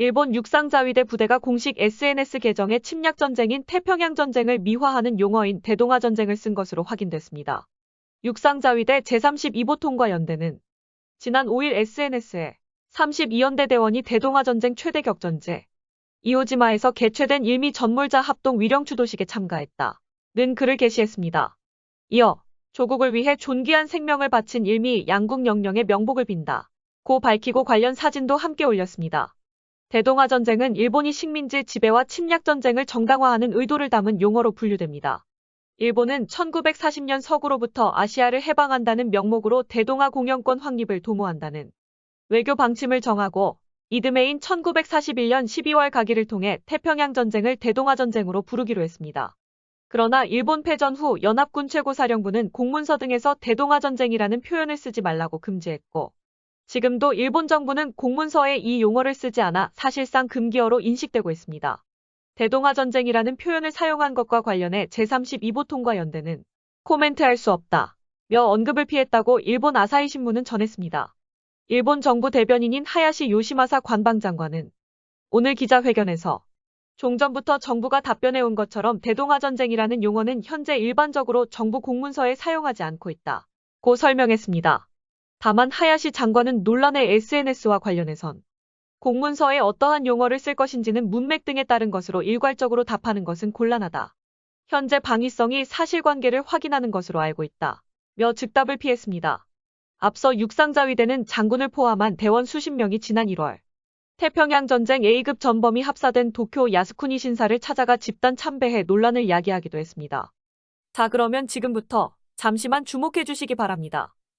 일본 육상자위대 부대가 공식 SNS 계정에 침략 전쟁인 태평양 전쟁을 미화하는 용어인 대동아 전쟁을 쓴 것으로 확인됐습니다. 육상자위대 제32보통과 연대는 지난 5일 SNS에 32연대 대원이 대동아 전쟁 최대 격전제 이오지마에서 개최된 일미 전몰자 합동 위령 추도식에 참가했다. 는 글을 게시했습니다. 이어 조국을 위해 존귀한 생명을 바친 일미 양국 영령의 명복을 빈다. 고 밝히고 관련 사진도 함께 올렸습니다. 대동아 전쟁은 일본이 식민지 지배와 침략 전쟁을 정당화하는 의도를 담은 용어로 분류됩니다. 일본은 1940년 서구로부터 아시아를 해방한다는 명목으로 대동아 공영권 확립을 도모한다는 외교 방침을 정하고 이듬해인 1941년 12월 가기를 통해 태평양 전쟁을 대동아 전쟁으로 부르기로 했습니다. 그러나 일본 패전 후 연합군 최고사령부는 공문서 등에서 대동아 전쟁이라는 표현을 쓰지 말라고 금지했고 지금도 일본 정부는 공문서에 이 용어를 쓰지 않아 사실상 금기어로 인식되고 있습니다. 대동아 전쟁이라는 표현을 사용한 것과 관련해 제32보 통과 연대는 코멘트할 수 없다. 며 언급을 피했다고 일본 아사히 신문은 전했습니다. 일본 정부 대변인인 하야시 요시마사 관방장관은 오늘 기자회견에서 종전부터 정부가 답변해 온 것처럼 대동아 전쟁이라는 용어는 현재 일반적으로 정부 공문서에 사용하지 않고 있다. 고 설명했습니다. 다만 하야시 장관은 논란의 SNS와 관련해선 공문서에 어떠한 용어를 쓸 것인지는 문맥 등에 따른 것으로 일괄적으로 답하는 것은 곤란하다. 현재 방위성이 사실관계를 확인하는 것으로 알고 있다. 며 즉답을 피했습니다. 앞서 육상자위대는 장군을 포함한 대원 수십 명이 지난 1월 태평양 전쟁 A급 전범이 합사된 도쿄 야스쿠니 신사를 찾아가 집단 참배해 논란을 야기하기도 했습니다. 자 그러면 지금부터 잠시만 주목해 주시기 바랍니다.